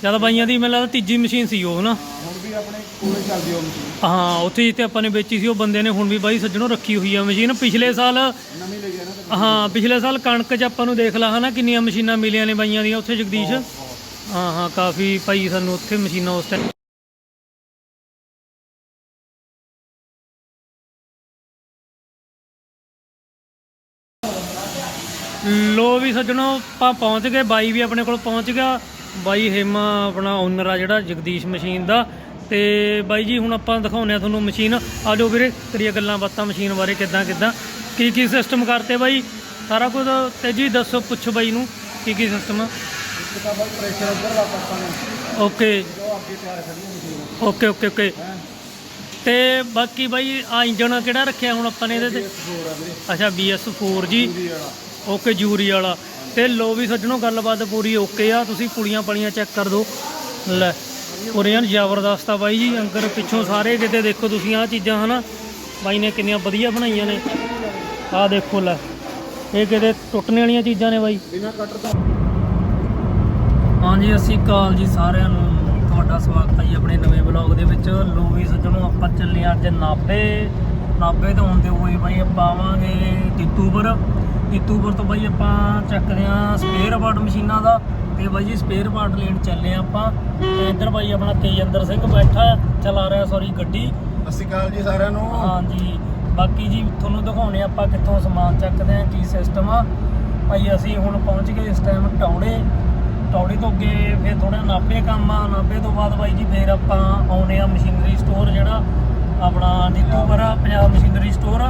ਜਦ ਬਾਈਆਂ ਦੀ ਮੈਨੂੰ ਲੱਗਦਾ ਤੀਜੀ ਮਸ਼ੀਨ ਸੀ ਉਹ ਨਾ ਹੁਣ ਵੀ ਆਪਣੇ ਕੋਲੇ ਚੱਲਦੀ ਉਹ ਮਸ਼ੀਨ। ਹਾਂ ਉੱਥੇ ਜਿੱਥੇ ਆਪਾਂ ਨੇ ਵੇਚੀ ਸੀ ਉਹ ਬੰਦੇ ਨੇ ਹੁਣ ਵੀ ਬਾਈ ਸੱਜਣੋ ਰੱਖੀ ਹੋਈ ਆ ਮਸ਼ੀਨ। ਪਿਛਲੇ ਸਾਲ ਨਵੀਂ ਲਈ ਆ ਨਾ ਹਾਂ ਪਿਛਲੇ ਸਾਲ ਕਣਕ 'ਚ ਆਪਾਂ ਨੂੰ ਦੇਖ ਲਾ ਹਨਾ ਕਿੰਨੀਆਂ ਮਸ਼ੀਨਾਂ ਮਿਲੀਆਂ ਨੇ ਬਾਈਆਂ ਦੀਆਂ ਉੱਥੇ ਜਗਦੀਸ਼। ਹਾਂ ਹਾਂ। ਕਾਫੀ ਭਾਈ ਸਾਨੂੰ ਉੱਥੇ ਮਸ਼ੀਨਾਂ ਉਸ ਟਾਈਮ ਲੋ ਵੀ ਸੱਜਣੋ ਆਪਾਂ ਪਹੁੰਚ ਗਏ ਬਾਈ ਵੀ ਆਪਣੇ ਕੋਲ ਪਹੁੰਚ ਗਿਆ। ਬਾਈ ਹੇਮਾ ਆਪਣਾ ਓਨਰ ਆ ਜਿਹੜਾ ਜਗਦੀਸ਼ ਮਸ਼ੀਨ ਦਾ। ਤੇ ਬਾਈ ਜੀ ਹੁਣ ਆਪਾਂ ਦਿਖਾਉਂਦੇ ਆ ਤੁਹਾਨੂੰ ਮਸ਼ੀਨ। ਆ ਜਾਓ ਵੀਰੇ ਕਰੀਏ ਗੱਲਾਂ ਬਾਤਾਂ ਮਸ਼ੀਨ ਬਾਰੇ ਕਿੱਦਾਂ ਕਿੱਦਾਂ। ਕੀ ਕੀ ਸਿਸਟਮ ਕਰਤੇ ਬਾਈ? ਸਾਰਾ ਕੁਝ ਤੇ ਜੀ ਦੱਸੋ ਪੁੱਛੋ ਬਾਈ ਨੂੰ ਕੀ ਕੀ ਸਿਸਟਮ ਆ। ਪ੍ਰੈਸ਼ਰ ਪਾਪਾ ਨੇ। ਓਕੇ। Okay okay okay. ਤੇ ਬਾਕੀ ਬਾਈ ਆ ਇੰਜਨ ਕਿਹੜਾ ਰੱਖਿਆ ਹੁਣ ਆਪਾਂ ਨੇ ਇਹਦੇ ਤੇ? ਅੱਛਾ BS4 ਜੀ। ਓਕੇ ਜੂਰੀ ਵਾਲਾ। ਤੇ ਲੋ ਵੀ ਸੱਜਣੋ, ਗੱਲਬਾਤ ਪੂਰੀ ਓਕੇ ਆ। ਤੁਸੀਂ ਪੁਲੀਆਂ ਪਲੀਆਂ ਚੈੱਕ ਕਰ ਦਿਓ ਲੈ ਪੁਰੀਆਂ ਜ਼ਬਰਦਸਤ ਆ ਬਾਈ ਜੀ ਅੰਦਰ ਪਿੱਛੋਂ ਸਾਰੇ ਕਿਤੇ ਦੇਖੋ ਤੁਸੀਂ ਆਹ ਚੀਜ਼ਾਂ, ਹਨਾ? ਬਾਈ ਨੇ ਕਿੰਨੀਆਂ ਵਧੀਆ ਬਣਾਈਆਂ ਨੇ। ਆਹ ਦੇਖੋ, ਲੈ। ਇਹ ਕਿਤੇ ਟੁੱਟਣ ਵਾਲੀਆਂ ਚੀਜ਼ਾਂ ਨੇ ਬਾਈ। ਬਿਨਾ ਕਟਰ ਤੋਂ ਹਾਂਜੀ, ਅਸੀਂ ਕਾਲ ਜੀ ਸਾਰਿਆਂ ਨੂੰ। ਤੁਹਾਡਾ ਸਵਾਗਤ ਹੈ ਜੀ ਆਪਣੇ ਨਵੇਂ ਬਲੌਗ ਦੇ ਵਿੱਚ। ਲੋ ਵੀ ਸੱਜਣੋ, ਆਪਾਂ ਚੱਲੇ ਹਾਂ ਅੱਜ ਨਾਭੇ। ਨਾਭੇ ਤੋਂ ਆਉਂਦੇ ਹੋਏ ਬਾਈ ਆਪਾਂ ਆਵਾਂਗੇ ਤਿੱਤੂਪੁਰ ਤਿੱਤੂਪੁਰ ਤੋਂ ਬਾਈ ਆਪਾਂ ਚੱਕਦੇ ਹਾਂ ਸਪੇਅਰ ਪਾਰਟ ਮਸ਼ੀਨਾਂ ਦਾ ਤੇ ਬਾਈ ਜੀ ਸਪੇਅਰ ਪਾਰਟ ਲੈਣ ਚੱਲੇ ਹਾਂ ਆਪਾਂ। ਤੇ ਇੱਧਰ ਬਾਈ ਆਪਣਾ ਤੇਜਿੰਦਰ ਸਿੰਘ ਬੈਠਾ ਚਲਾ ਰਿਹਾ ਸੌਰੀ ਗੱਡੀ। ਅਸੀਂ ਕਾਲ ਜੀ ਸਾਰਿਆਂ ਨੂੰ। ਹਾਂਜੀ ਬਾਕੀ ਜੀ ਤੁਹਾਨੂੰ ਦਿਖਾਉਣੇ ਆਪਾਂ ਕਿੱਥੋਂ ਸਮਾਨ ਚੱਕਦੇ ਆ ਕੀ ਸਿਸਟਮ ਆ। ਭਾਈ ਅਸੀਂ ਹੁਣ ਪਹੁੰਚ ਗਏ ਇਸ ਟਾਈਮ ਟੌੜੇ। ਟੌੜੇ ਤੋਂ ਅੱਗੇ ਫਿਰ ਥੋੜਾ ਨਾਭੇ ਕੰਮ ਆ ਨਾਭੇ ਤੋਂ ਬਾਅਦ ਬਾਈ ਜੀ ਫਿਰ ਆਪਾਂ ਆਉਨੇ ਆ ਮਸ਼ੀਨਰੀ ਸਟੋਰ ਜਿਹੜਾ ਆਪਣਾ ਦਿੱਤੂਪੁਰ ਆ, ਪੰਜਾਬ ਮਸ਼ੀਨਰੀ ਸਟੋਰ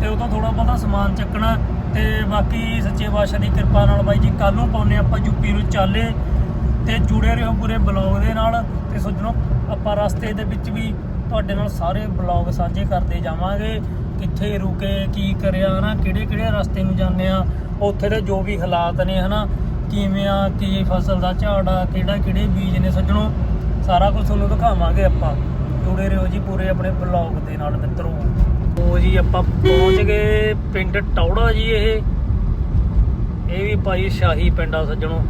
ਤੇ ਉਹ ਤੋਂ ਥੋੜਾ ਬਹੁਤਾ ਸਮਾਨ ਚੱਕਣਾ। ਤੇ ਬਾਕੀ ਸੱਚੇ ਪਾਤਸ਼ਾਹ ਦੀ ਕਿਰਪਾ ਨਾਲ ਬਾਈ ਜੀ ਕੱਲ ਨੂੰ ਪਾਉਨੇ ਆਪਾਂ ਯੂਪੀ ਨੂੰ ਚਾਲੇ ਤੇ ਜੁੜੇ ਰਹੋ ਪੂਰੇ ਬਲੌਗ ਦੇ ਨਾਲ ਤੇ ਸੱਜਣੋ ਆਪਾਂ ਰਸਤੇ ਦੇ ਵਿੱਚ ਵੀ ਤੁਹਾਡੇ ਨਾਲ ਸਾਰੇ ਬਲੌਗ ਸਾਂਝੇ ਕਰਦੇ ਜਾਵਾਂਗੇ, ਕਿੱਥੇ ਰੁਕੇ, ਕੀ ਕਰਿਆ, ਹਨਾ, ਕਿਹੜੇ ਕਿਹੜੇ ਰਸਤੇ ਨੂੰ ਜਾਂਦੇ ਆ ਉੱਥੇ ਦੇ ਜੋ ਵੀ ਹਾਲਾਤ ਨੇ, ਹਨਾ, ਕਿਵੇਂ ਆ, ਕੀ ਫਸਲ ਦਾ ਝਾੜ ਆ, ਕਿਹੜਾ ਕਿਹੜੇ ਬੀਜ ਨੇ ਸੱਜਣੋ, ਸਾਰਾ ਕੁਝ ਤੁਹਾਨੂੰ ਦਿਖਾਵਾਂਗੇ ਆਪਾਂ। ਜੁੜੇ ਰਹੋ ਜੀ ਪੂਰੇ ਆਪਣੇ ਬਲੌਗ ਦੇ ਨਾਲ ਮਿੱਤਰੋ। ਉਹ ਜੀ ਆਪਾਂ ਪਹੁੰਚ ਗਏ ਪਿੰਡ ਟੌੜਾ ਜੀ ਇਹ। ਇਹ ਵੀ ਭਾਈ ਸ਼ਾਹੀ ਪਿੰਡ ਆ ਸੱਜਣੋ।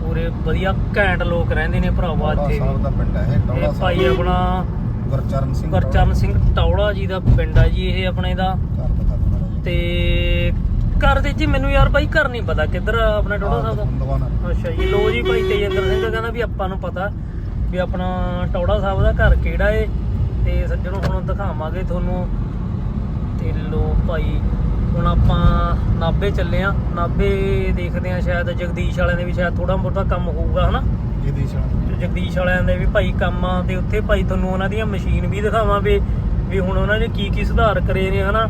ਪੂਰੇ ਵਧੀਆ ਘੈਂਟ ਲੋਕ ਰਹਿੰਦੇ ਨੇ ਭਰਾਵਾ ਇੱਥੇ। ਸਾਹਿਬ ਦਾ ਪਿੰਡ ਹੈ ਭਾਈ ਆਪਣਾ ਗੁਰਚਰਨ ਸਿੰਘ ਗੁਰਚਰਨ ਸਿੰਘ ਟੌੜਾ ਜੀ ਦਾ ਪਿੰਡ ਆ ਜੀ ਇਹ ਆਪਣੇ ਦਾ। ਤੇ ਘਰ ਦੇ ਜੀ ਮੈਨੂੰ ਯਾਰ ਭਾਈ ਘਰ ਨਹੀਂ ਪਤਾ ਕਿੱਧਰ ਆਪਣਾ ਟੌੜਾ ਸਾਹਿਬ ਦਾ। ਅੱਛਾ ਜੀ ਲੋ ਜੀ ਭਾਈ ਤੇਜਿੰਦਰ ਸਿੰਘ ਕਹਿੰਦਾ ਵੀ ਆਪਾਂ ਨੂੰ ਪਤਾ ਵੀ ਆਪਣਾ ਟੌੜਾ ਸਾਹਿਬ ਦਾ ਘਰ ਕਿਹੜਾ ਏ। ਤੇ ਸੱਜਣੋ ਹੁਣ ਦਿਖਾਵਾਂਗੇ ਤੁਹਾਨੂੰ ਤੇ ਲੋ ਭਾਈ ਹੁਣ ਆਪਾਂ ਨਾਭੇ ਚੱਲੇ ਆ। ਨਾਭੇ ਦੇਖਦੇ ਆ ਸ਼ਾਇਦ ਜਗਦੀਸ਼ ਵਾਲਿਆਂ ਦੇ ਵੀ ਸ਼ਾਇਦ ਥੋੜਾ ਬਹੁਤਾ ਕੰਮ ਹੋਊਗਾ ਹਨਾ? ਇਹ ਦੇਸ਼ਾਂ ਜਗਦੀਸ਼ ਵਾਲਿਆਂ ਦੇ ਵੀ ਭਾਈ ਕੰਮ ਆ ਤੇ ਉੱਥੇ ਭਾਈ ਤੁਹਾਨੂੰ ਉਹਨਾਂ ਦੀਆਂ ਮਸ਼ੀਨ ਵੀ ਦਿਖਾਵਾਂ ਵੀ ਵੀ ਹੁਣ ਉਹਨਾਂ ਨੇ ਕੀ ਕੀ ਸੁਧਾਰ ਕਰੇ ਨੇ ਹਨਾ?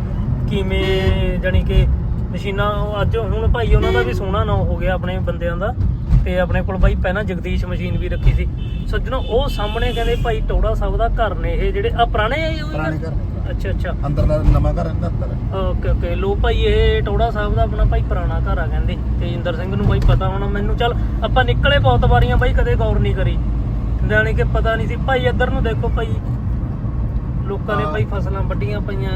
ਕਿਵੇਂ ਜਾਨੀ ਕਿ ਮਸ਼ੀਨਾਂ ਅੱਜ ਹੁਣ ਭਾਈ ਉਹਨਾਂ ਦਾ ਵੀ ਸੋਹਣਾ ਨਾਂ ਹੋ ਗਿਆ ਆਪਣੇ ਬੰਦਿਆਂ ਦਾ। ਤੇ ਆਪਣੇ ਕੋਲ ਭਾਈ ਪਹਿਲਾਂ ਜਗਦੀਸ਼ ਮਸ਼ੀਨ ਵੀ ਰੱਖੀ ਸੀ। ਸੱਜਣੋ ਉਹ ਸਾਹਮਣੇ ਕਹਿੰਦੇ ਭਾਈ ਟੋੜਾ ਸਾਹਿਬ ਦਾ ਘਰ ਨੇ ਇਹ ਜਿਹੜੇ ਆ ਪੁਰਾਣੇ ਆ ਇਹ ਉਹ ਪੁਰਾਣੇ ਘਰ ਨੇ। ਅੱਛਾ ਅੱਛਾ। ਅੰਦਰ ਦਾ ਨਵਾਂ ਘਰ ਅੰਦਰ ਅੰਦਰ। Okay okay. ਲੋ ਭਾਈ ਇਹ ਟੋੜਾ ਸਾਹਿਬ ਦਾ ਆਪਣਾ ਭਾਈ ਪੁਰਾਣਾ ਘਰ ਆ ਕਹਿੰਦੇ। ਤੇਜਿੰਦਰ ਸਿੰਘ ਨੂੰ ਭਾਈ ਪਤਾ ਹੋਣਾ ਮੈਨੂੰ ਚੱਲ ਆਪਾਂ ਨਿਕਲੇ ਬਹੁਤ ਵਾਰੀਆਂ ਭਾਈ ਕਦੇ ਗੌਰ ਨਹੀਂ ਕਰੀ। ਜਾਣੀ ਕਿ ਪਤਾ ਨਹੀਂ ਸੀ। ਭਾਈ ਇੱਧਰ ਨੂੰ ਦੇਖੋ ਭਾਈ। ਲੋਕਾਂ ਨੇ। ਭਾਈ ਫਸਲਾਂ ਵੱਡੀਆਂ ਪਈਆਂ।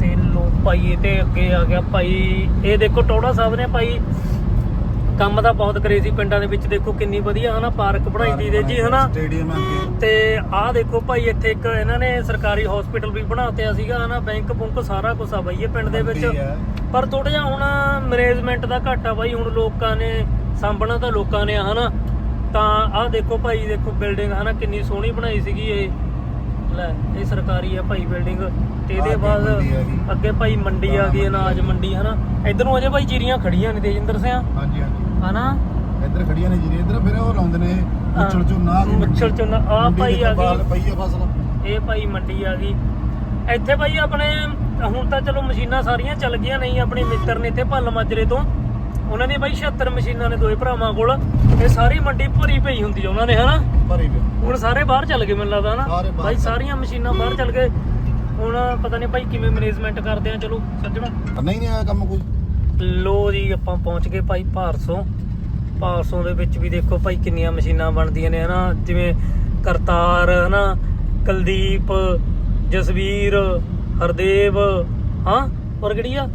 ਤੇ ਲੋ ਭਾਈ ਇਹ ਤੇ ਅੱਗੇ ਆ ਗਿਆ ਭਾਈ। ਇਹ ਦੇਖੋ ਟੋੜਾ ਸਾਹਿਬ ਨੇ ਭਾਈ ਕੰਮ ਤਾਂ ਬਹੁਤ ਕਰੇ ਸੀ ਪਿੰਡਾਂ ਦੇ ਵਿੱਚ ਦੇਖੋ ਕਿੰਨੀ ਵਧੀਆ ਹਨਾ ਪਾਰਕ ਬਣਾਈ ਦੀ ਦੇ ਜੀ ਹਨਾ। ਸਟੇਡੀਅਮ ਅੱਗੇ। ਤੇ ਆਹ ਦੇਖੋ ਭਾਈ ਇੱਥੇ ਇੱਕ ਇਹਨਾਂ ਨੇ ਸਰਕਾਰੀ ਹਸਪੀਟਲ ਵੀ ਬਣਾਤਿਆ ਸੀਗਾ ਹਨਾ ਬੈਂਕ ਬੁੰਕ ਸਾਰਾ ਕੁਝ ਆ ਬਾਈ ਇਹ ਪਿੰਡ ਦੇ ਵਿੱਚ। ਪਰ ਥੋੜਾ ਜਿਹਾ ਹੁਣ ਮੈਨੇਜਮੈਂਟ ਦਾ ਘਾਟਾ ਬਾਈ ਹੁਣ ਲੋਕਾਂ ਨੇ ਸਾਂਭਣਾ ਤਾਂ ਲੋਕਾਂ ਨੇ ਹਨਾ। ਤਾਂ ਆਹ ਦੇਖੋ ਭਾਈ ਦੇਖੋ ਬਿਲਡਿੰਗ ਹਨਾ ਕਿੰਨੀ ਸੋਹਣੀ ਬਣਾਈ ਸੀਗੀ ਇਹ। ਲੈ ਇਹ ਸਰਕਾਰੀ ਆ ਭਾਈ ਬਿਲਡਿੰਗ ਤੇ ਇਹਦੇ ਬਾਅਦ। ਅੱਗੇ ਭਾਈ ਮੰਡੀ ਆ ਗਈ ਅਨਾਜ ਮੰਡੀ ਹਨਾ? ਇਧਰ ਅਜੇ ਭਾਈ ਜੀਰੀਆਂ ਖੜੀਆਂ ਨੇ ਤੇਜਿੰਦਰ ਸਿੰਘ ਹਾਂਜੀ ਹਾਂਜੀ। ਹਨਾ? ਇੱਧਰ ਖੜੀਆਂ ਨੇ ਜੀ ਇੱਧਰ ਫਿਰ ਉਹ ਲਾਉਂਦੇ ਨੇ ਮੁੱਛੜ ਝੋਨਾ ਮੁੱਛੜ ਝੋਨਾ, ਆਹ ਮੰਡੀ ਭਾਈ ਦੇ ਆ ਗਈ। ਬਾਅਦ ਪਈ ਆ ਫਸਲ। ਇਹ ਭਾਈ ਮੰਡੀ ਆ ਗਈ। ਇੱਥੇ ਭਾਈ ਆਪਣੇ ਹੁਣ ਤਾਂ ਚਲੋ ਮਸ਼ੀਨਾਂ ਸਾਰੀਆਂ ਚੱਲ ਗਈਆਂ ਨਹੀਂ ਆਪਣੇ ਮਿੱਤਰ ਨੇ ਇੱਥੇ ਭੱਲ ਮਾਜਰੇ ਤੋਂ। ਉਹਨਾਂ ਨੇ ਬਾਈ 76 ਮਸ਼ੀਨਾਂ ਨੇ ਦੋਏ ਭਰਾਵਾਂ ਕੋਲ ਇਹ ਸਾਰੀ ਮੰਡੀ ਭਰੀ ਪਈ ਹੁੰਦੀ ਆ ਉਹਨਾਂ ਨੇ ਹਨਾ? ਭਰੀ ਵੀ ਹੁਣ ਸਾਰੇ ਬਾਹਰ ਚੱਲ ਗਏ ਮੈਨੂੰ ਲੱਗਦਾ ਨਾ ਸਾਰੇ ਬਾਹਰ ਬਾਈ ਸਾਰੀਆਂ ਮਸ਼ੀਨਾਂ ਬਾਹਰ ਚੱਲ ਗਏ। ਹੁਣ ਪਤਾ ਨਹੀਂ ਭਾਈ ਕਿਵੇਂ ਮੈਨੇਜਮੈਂਟ ਕਰਦੇ ਆ ਚਲੋ ਸੱਜਣਾ। ਨਹੀਂ ਨਹੀਂ ਆਇਆ ਕੰਮ ਕੋਈ? ਲੋ ਜੀ ਆਪਾਂ ਪਹੁੰਚ ਗਏ ਭਾਈ ਭਾਰਸੋਂ ਭਾਰਸੋਂ ਦੇ ਵਿੱਚ ਵੀ ਦੇਖੋ ਭਾਈ ਕਿੰਨੀਆਂ ਮਸ਼ੀਨਾਂ ਬਣਦੀਆਂ ਨੇ ਹਨਾ? ਜਿਵੇਂ ਕਰਤਾਰ ਹਨਾ? ਕੁਲਦੀਪ ਜਸਵੀਰ ਹਰਦੇਵ ਹਾਂ? ਔਰ ਕਿਹੜੀ ਆ?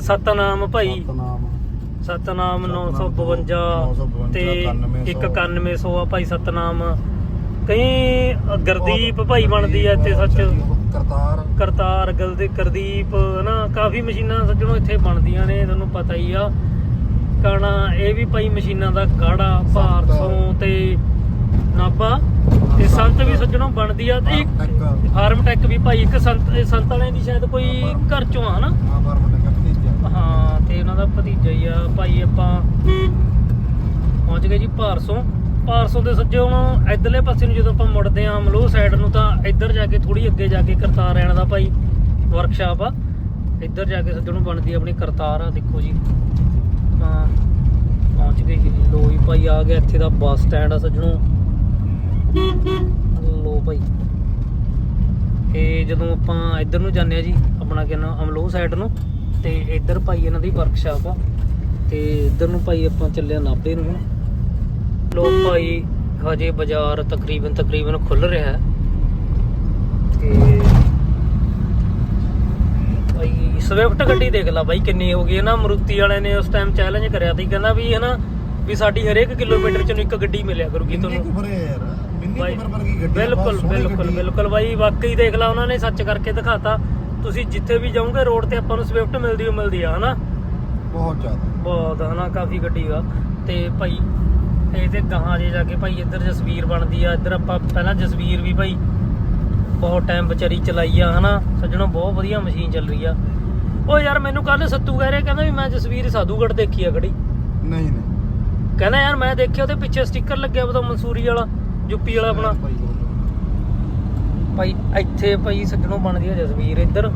ਸਤਨਾਮ ਭਾਈ। ਸਤਨਾਮ ਸਤਨਾਮ ਸਤਨਾਮ 952 952, ਤੇ 9100 ਇੱਕ 9100 ਆ ਭਾਈ ਸਤਨਾਮ। ਕਈ ਗੁਰਦੀਪ ਭਾਈ ਬਣਦੀ ਆ ਇੱਥੇ ਸੱਚ। ਕਰਤਾਰ। ਕਰਤਾਰ ਗਲਦੇ ਕਰਦੀਪ ਹਨਾ ਕਾਫੀ ਮਸ਼ੀਨਾਂ ਸੱਜਣੋ ਇੱਥੇ ਬਣਦੀਆਂ ਨੇ ਤੁਹਾਨੂੰ ਪਤਾ ਹੀ ਆ। ਕਾਣਾ ਇਹ ਵੀ ਭਾਈ ਮਸ਼ੀਨਾਂ ਦਾ ਗਾੜਾ ਭਾਰਸੋਂ ਤੇ ਨਾਭਾ। ਤੇ ਸੰਤ। ਵੀ ਸੱਜਣੋਂ ਬਣਦੀ ਆ ਤੇ ਫਾਰਮ ਟੈਕ। ਵੀ ਭਾਈ ਇੱਕ ਸੰਤ ਸੰਤ ਵਾਲਿਆਂ ਦੀ ਸ਼ਾਇਦ ਕੋਈ ਘਰ ਚੋਂ ਆ ਹਨਾ? ਹਾਂ ਫਾਰਮ ਟੈਕ ਹਾਂ। ਤੇ ਉਹਨਾਂ ਦਾ ਭਤੀਜਾ ਹੀ ਆ, ਭਾਈ ਆਪਾਂ ਪਹੁੰਚ ਗਏ ਜੀ ਭਾਰਸੋਂ ਭਾਰਸੋਂ ਦੇ ਸੱਜੇ ਹੁਣ ਇਧਰਲੇ ਪਾਸੇ ਨੂੰ ਜਦੋਂ ਆਪਾਂ ਮੁੜਦੇ ਆਂ ਮਲੋਹ ਸਾਈਡ ਨੂੰ ਤਾਂ ਇੱਧਰ ਜਾ ਕੇ ਥੋੜੀ ਅੱਗੇ ਜਾ ਕੇ ਕਰਤਾਰ ਰਹਿਣ ਦਾ ਭਾਈ ਵਰਕਸ਼ਾਪ ਆ। ਇੱਧਰ ਜਾ ਕੇ ਸੱਜਣੋਂ ਬਣਦੀ ਆਪਣੀ ਕਰਤਾਰ ਆ, ਦੇਖੋ ਜੀ। ਹਾਂ ਪਹੁੰਚ ਗਏ ਜੀ। ਲੋ ਜੀ ਭਾਈ, ਆ ਗਿਆ ਇੱਥੇ ਦਾ ਬੱਸ ਸਟੈਂਡ ਆ ਸੱਜਣੋਂ। ਲੋ ਭਾਈ। ਤੇ ਜਦੋਂ ਆਪਾਂ ਇੱਧਰ ਨੂੰ ਜਾਂਦੇ ਆ ਜੀ, ਆਪਣਾ ਕੀ ਨਾਮ, ਅਮਲੋਹ ਸਾਈਡ ਨੂੰ। ਤੇ ਇੱਧਰ ਭਾਈ ਇਹਨਾਂ ਦੀ ਵਰਕਸ਼ਾਪ ਆ। ਤੇ ਇੱਧਰ ਨੂੰ ਭਾਈ ਆਪਾਂ ਚੱਲਿਆ ਨਾਭੇ ਨੂੰ। ਲੋ ਭਾਈ ਹਜੇ ਬਾਜ਼ਾਰ ਤਕਰੀਬਨ ਤਕਰੀਬਨ ਖੁੱਲ ਰਿਹਾ ਹੈ। ਤੇ ਭਾਈ ਸਵਿਫਟ ਗੱਡੀ ਦੇਖ ਲਾ ਬਾਈ ਕਿੰਨੀ ਹੋ ਗਈ ਹੈ ਨਾ। ਮਰੂਤੀ ਵਾਲਿਆਂ ਨੇ ਉਸ ਟਾਈਮ ਚੈਲੰਜ ਕਰਿਆ ਸੀ ਕਹਿੰਦਾ ਵੀ ਹੈ ਨਾ ਵੀ ਸਾਡੀ ਹਰੇਕ ਕਿਲੋਮੀਟਰ ਚ ਨੂੰ ਇੱਕ ਗੱਡੀ ਮਿਲਿਆ ਕਰੂਗੀ ਤੁਹਾਨੂੰ। ਬਿਲਕੁਲ ਬਿਲਕੁਲ। ਬਿਲਕੁਲ ਬਾਈ ਵਾਕਈ ਦੇਖ ਲਾ ਉਹਨਾਂ ਨੇ ਸੱਚ ਕਰਕੇ ਦਿਖਾਤਾ। ਤੁਸੀਂ ਜਿੱਥੇ ਵੀ ਜਾਓਗੇ ਰੋਡ ਤੇ ਆਪਾਂ ਨੂੰ ਸਵਿਫਟ ਮਿਲਦੀ ਓ ਮਿਲਦੀ ਆ ਹਨਾ? ਬਹੁਤ ਜ਼ਿਆਦਾ। ਬਹੁਤ ਹਨਾ? ਕਾਫੀ ਗੱਡੀ ਆ। ਤੇ ਭਾਈ ਇਹ ਤੇ ਗਾਹਾਂ ਜੇ ਜਾ ਕੇ ਭਾਈ ਇੱਧਰ ਜਸਵੀਰ ਬਣਦੀ ਆ ਇੱਧਰ ਆਪਾਂ ਪਹਿਲਾਂ ਜਸਵੀਰ ਵੀ ਭਾਈ ਬਹੁਤ ਟਾਈਮ ਵਿਚਾਰੀ ਚਲਾਈ ਆ ਹਨਾ? ਸੱਜਣੋ ਬਹੁਤ ਵਧੀਆ ਮਸ਼ੀਨ ਚੱਲ ਰਹੀ ਆ। ਓ ਯਾਰ ਮੈਨੂੰ ਕੱਲ ਸੱਤੂ ਕਹਿ ਰਿਹਾ ਕਹਿੰਦਾ ਵੀ ਮੈਂ ਜਸਵੀਰ ਸਾਧੂਗੜ ਦੇਖੀ ਆ ਖੜੀ ਨਹੀਂ ਨਹੀਂ। ਕਹਿੰਦਾ ਯਾਰ ਮੈਂ ਦੇਖਿਆ ਉਹਦੇ ਪਿੱਛੇ ਸਟicker ਲੱਗਿਆ ਉਹਦਾ ਮਨਸੂਰੀ ਵਾਲਾ ਯੂਪੀ ਵਾਲਾ ਆਪਣਾ। ਭਾਈ, ਇੱਥੇ ਭਾਈ ਸੱਜਣੋਂ ਬਣਦੀ ਹੈ ਜਸਵੀਰ ਇੱਧਰ।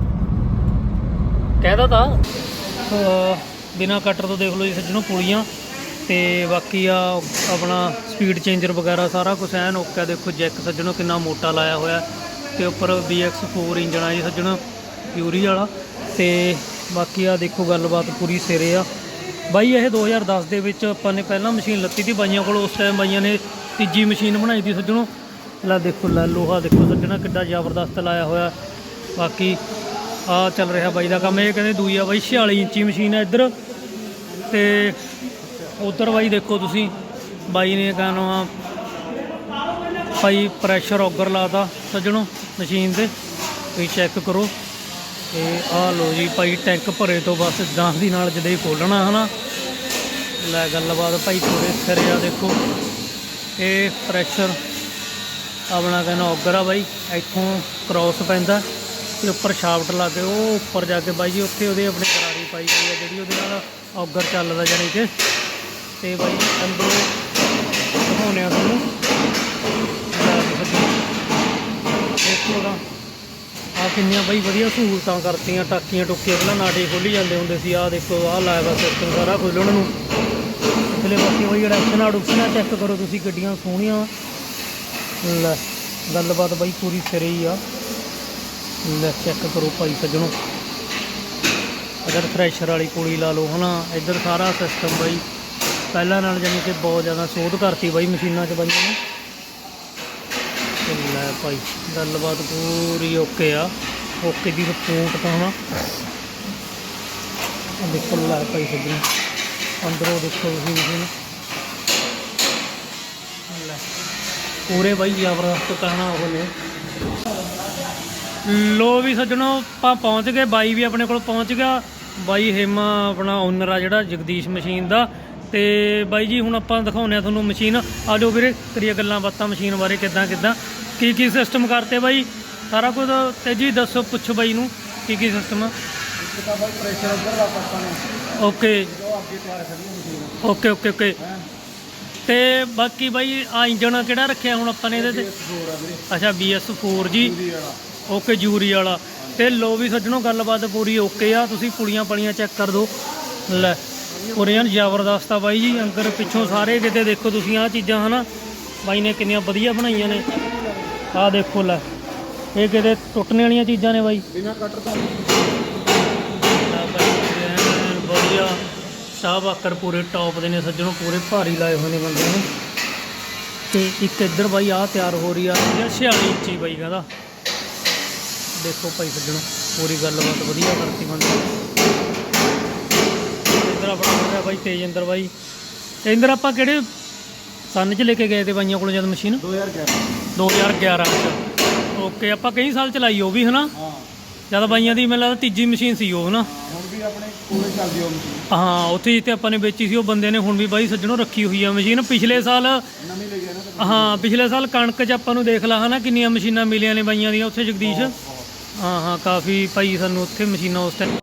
ਕਹਿਦਾ ਤਾਂ। ਬਿਨਾ ਕਟਰ ਤੋਂ ਦੇਖ ਲਓ ਜੀ ਸੱਜਣੋਂ ਪੁਲੀਆਂ ਤੇ ਬਾਕੀ ਆ ਆਪਣਾ ਸਪੀਡ ਚੇਂਜਰ ਵਗੈਰਾ ਸਾਰਾ ਕੁਝ ਐਨ ਓਕੇ ਦੇਖੋ ਜੈਕ ਸੱਜਣੋਂ ਕਿੰਨਾ ਮੋਟਾ ਲਾਇਆ ਹੋਇਆ। ਤੇ ਉੱਪਰ BX4 ਇੰਜਣ ਆ ਜੀ ਸੱਜਣੋਂ ਪਿਊਰੀ ਵਾਲਾ। ਤੇ ਬਾਕੀ ਆ ਦੇਖੋ ਗੱਲਬਾਤ ਪੂਰੀ ਸਿਰੇ ਆ। ਬਾਈ, ਇਹ 2010 ਦੇ ਵਿੱਚ ਆਪਾਂ ਨੇ ਪਹਿਲਾਂ ਮਸ਼ੀਨ ਲੱਤੀ ਸੀ ਬਾਈਆਂ ਕੋਲ, ਉਸ ਟਾਈਮ ਬਾਈਆਂ ਨੇ ਤੀਜੀ ਮਸ਼ੀਨ ਬਣਾਈ ਸੀ ਸੱਜਣੋਂ। ਲੈ ਦੇਖੋ, ਲੈ ਲੋਹਾ ਦੇਖੋ, ਸੱਜਣਾ ਕਿੱਡਾ ਜ਼ਬਰਦਸਤ ਲਾਇਆ ਹੋਇਆ। ਬਾਕੀ ਆ ਚੱਲ ਰਿਹਾ ਬਾਈ ਦਾ ਕੰਮ, ਇਹ ਕਹਿੰਦੇ ਦੂਈ ਆ ਬਾਈ 46 ਇੰਚੀ ਮਸ਼ੀਨ ਹੈ ਇੱਧਰ। ਤੇ ਉਧਰ ਬਾਈ ਦੇਖੋ ਤੁਸੀਂ, ਬਾਈ ਨੇ ਕਹਿਣਾ ਭਾਈ ਪ੍ਰੈਸ਼ਰ ਔਗਰ ਲਾਤਾ ਸੱਜਣੋ ਮਸ਼ੀਨ ਤੇ, ਤੁਸੀਂ ਚੈੱਕ ਕਰੋ। ਤੇ ਆ ਲੋ ਜੀ ਭਾਈ ਟੈਂਕ ਭਰੇ ਤੋਂ ਬਸ ਗਾਂ ਦੀ ਨਾਲ ਜਦੇ ਹੀ ਖੋਲਣਾ, ਹਨਾ। ਲੈ ਗੱਲਬਾਤ ਭਾਈ ਥੋੜੇ ਸਿਰੇ ਆ ਦੇਖੋ। ਇਹ ਪ੍ਰੈਸ਼ਰ ਆਪਣਾ ਕਹਿੰਦਾ ਔਗਰ ਆ ਬਾਈ, ਇੱਥੋਂ ਕ੍ਰਾਸ ਪੈਂਦਾ ਤੇ ਉੱਪਰ ਸ਼ਾਫਟ ਲਾ ਕੇ ਉਹ ਉੱਪਰ ਜਾ ਕੇ ਬਾਈ ਜੀ ਉੱਥੇ ਉਹਦੇ ਆਪਣੇ ਕਰਾਰੀ ਪਾਈ ਹੋਈ ਆ ਜਿਹੜੀ ਉਹਦੇ ਨਾਲ ਔਗਰ ਚੱਲਦਾ ਜਾਨੀ ਕਿ। ਤੇ ਬਾਈ ਅੰਦਰੋਂ ਦਿਖਾਉਂਦੇ ਆ ਤੁਹਾਨੂੰ। ਲੈ ਕੇ ਸੱਜਣੋ। ਦੇਖੋ ਨਾ ਆ ਕਿੰਨੀਆਂ ਬਾਈ ਵਧੀਆ ਸਹੂਲਤਾਂ ਕਰਤੀਆਂ, ਟਾਕੀਆਂ ਟੁੱਕੀਆਂ, ਪਹਿਲਾਂ ਨਾਟੇ ਖੋਲੀ ਜਾਂਦੇ ਹੁੰਦੇ ਸੀ। ਆ ਦੇਖੋ, ਆਹ ਲਾਇਆ ਵਾ ਸਿਸਟਮ ਸਾਰਾ ਖੋਲਣ ਨੂੰ। ਪਿਛਲੇ ਬਾਕੀ ਉਹ ਜਿਹੜਾ ਐਕਸ਼ਨ ਆਡੂਕਸ਼ਨ ਚੈੱਕ ਕਰੋ ਤੁਸੀਂ, ਗੱਡੀਆਂ ਸੋਹਣੀਆਂ। ਲੈ, ਗੱਲਬਾਤ ਬਾਈ ਪੂਰੀ ਸਿਰੇ ਹੀ ਆ। ਲੈ ਚੈੱਕ ਕਰੋ ਭਾਈ ਸੱਜਣੋ। ਅਗਰ ਫਰੈਸ਼ਰ ਵਾਲੀ ਕੁੜੀ ਲਾ ਲਓ, ਹਨਾ? ਇੱਧਰ ਸਾਰਾ ਸਿਸਟਮ ਬਾਈ। ਪਹਿਲਾਂ ਨਾਲ ਜਾਨੀ ਕਿ ਬਹੁਤ ਜ਼ਿਆਦਾ ਸੋਧ ਕਰਤੀ ਬਾਈ ਮਸ਼ੀਨਾਂ 'ਚ ਬਾਈਆਂ ਨੇ। ਲੈ ਭਾਈ, ਗੱਲਬਾਤ ਪੂਰੀ ਓਕੇ ਆ। ਓਕੇ ਦੀ ਰਿਪੋਰਟ ਤਾਂ, ਹਨਾ? ਆਹ ਦੇਖੋ, ਲੈ ਭਾਈ ਸੱਜਣੋ। ਅੰਦਰੋਂ ਦੇਖੋ ਤੁਸੀਂ ਮਸ਼ੀਨ। ਪੂਰੇ ਬਾਈ ਜ਼ਬਰਦਸਤ ਕਹਿਣਾ ਉਹ ਨੇ। ਲੋ ਵੀ ਸੱਜਣੋ ਆਪਾਂ ਪਹੁੰਚ ਗਏ ਬਾਈ ਵੀ ਆਪਣੇ ਕੋਲ ਪਹੁੰਚ ਗਿਆ। ਬਾਈ ਹੇਮਾ ਆਪਣਾ ਓਨਰ ਆ ਜਿਹੜਾ ਜਗਦੀਸ਼ ਮਸ਼ੀਨ ਦਾ। ਤੇ ਬਾਈ ਜੀ ਹੁਣ ਆਪਾਂ ਦਿਖਾਉਂਦੇ ਆ ਤੁਹਾਨੂੰ ਮਸ਼ੀਨ। ਆ ਜਾਓ ਵੀਰੇ ਕਰੀਏ ਗੱਲਾਂ ਬਾਤਾਂ ਮਸ਼ੀਨ ਬਾਰੇ ਕਿੱਦਾਂ ਕਿੱਦਾਂ। ਕੀ ਕੀ ਸਿਸਟਮ ਕਰਤੇ ਬਾਈ? ਸਾਰਾ ਕੁਝ ਤੇ ਜੀ ਦੱਸੋ ਪੁੱਛੋ ਬਾਈ ਨੂੰ ਕੀ ਕੀ ਸਿਸਟਮ ਆ। ਓਕੇ ਓਕੇ ਓਕੇ ਓਕੇ ਤੇ ਬਾਕੀ ਬਾਈ ਆ ਇੰਜਨ ਕਿਹੜਾ ਰੱਖਿਆ ਹੁਣ ਆਪਾਂ ਨੇ ਇਹਦੇ ਤੇ? ਆ ਅੱਛਾ BS4 ਜੀ। ਓਕੇ ਜੂਰੀ ਵਾਲਾ। ਤੇ ਲੋ ਵੀ ਸੱਜਣੋ ਗੱਲਬਾਤ ਪੂਰੀ ਓਕੇ ਆ। ਤੁਸੀਂ ਪੁਲੀਆਂ ਪਲੀਆਂ ਚੈੱਕ ਕਰ ਦਿਓ। ਲੈ ਪੁਰੀਆਂ ਜ਼ਬਰਦਸਤ ਆ ਬਾਈ ਜੀ ਅੰਦਰ ਪਿੱਛੋਂ ਸਾਰੇ ਕਿਤੇ ਦੇਖੋ ਤੁਸੀਂ ਆਹ ਚੀਜ਼ਾਂ ਹਨਾ? ਬਾਈ ਨੇ ਕਿੰਨੀਆਂ ਵਧੀਆ ਬਣਾਈਆਂ ਨੇ। ਆਹ ਦੇਖੋ ਲੈ। ਇਹ ਕਿਤੇ ਟੁੱਟਣ ਵਾਲੀਆਂ ਚੀਜ਼ਾਂ ਨੇ ਬਾਈ। ਬਿਨਾ ਕਟਰ ਤੋਂ। ਵਧੀਆ। ਸ਼ਾਹ ਬਾਕਰ ਪੂਰੇ ਟੌਪ ਦੇ ਨੇ ਸੱਜਣੋ ਪੂਰੇ ਭਾਰੀ ਲਾਏ ਹੋਏ ਨੇ ਬੰਦੇ ਨੇ। ਤੇ ਇੱਕ ਇੱਧਰ ਬਾਈ ਆਹ ਤਿਆਰ ਹੋ ਰਹੀ ਆ 46 ਇੰਚੀ ਬਾਈ ਕਹਿੰਦਾ। ਦੇਖੋ ਭਾਈ ਸੱਜਣੋ ਪੂਰੀ ਗੱਲਬਾਤ ਵਧੀਆ ਕਰਤੀ ਬੰਦੇ ਨੇ। ਇੱਧਰ ਆਪਣਾ ਰਿਹਾ ਬਾਈ ਤੇਜਿੰਦਰ ਬਾਈ। ਤੇਜਿੰਦਰ ਆਪਾਂ ਕਿਹੜੇ ਸੰਨ ਚ ਲੈ ਕੇ ਗਏ ਤੇ ਬਾਈਆਂ ਕੋਲ ਜਦ ਮਸ਼ੀਨ? 2011 2011 ਚ। ਓਕੇ ਆਪਾਂ ਕਈ ਸਾਲ ਚਲਾਈ ਉਹ ਵੀ ਹਨਾ? ਹਾਂ। ਜਦ ਬਾਈਆਂ ਦੀ ਮੈਨੂੰ ਲੱਗਦਾ ਤੀਜੀ ਮਸ਼ੀਨ ਸੀ ਉਹ ਹਨਾ? ਵੀ ਆਪਣੇ ਕੋਲੇ ਚੱਲਦੀ ਉਹ ਮਸ਼ੀਨ। ਹਾਂ ਉੱਥੇ ਜਿੱਥੇ ਆਪਾਂ ਨੇ ਵੇਚੀ ਸੀ ਉਹ ਬੰਦੇ ਨੇ ਹੁਣ ਵੀ ਬਾਈ ਸੱਜਣੋਂ ਰੱਖੀ ਹੋਈ ਆ ਮਸ਼ੀਨ। ਪਿਛਲੇ ਸਾਲ ਨਵੀਂ ਲਈ ਗਿਆ ਨਾ ਹਾਂ ਪਿਛਲੇ ਸਾਲ ਕਣਕ 'ਚ ਆਪਾਂ ਨੂੰ ਦੇਖ ਲਾ ਹਨਾ ਕਿੰਨੀਆਂ ਮਸ਼ੀਨਾਂ ਮਿਲੀਆਂ ਨੇ ਬਾਈਆਂ ਦੀਆਂ ਉੱਥੇ ਜਗਦੀਸ਼। ਹਾਂ ਹਾਂ ਕਾਫੀ ਭਾਈ ਸਾਨੂੰ ਉੱਥੇ ਮਸ਼ੀਨਾਂ ਉਸ ਟਾਈਮ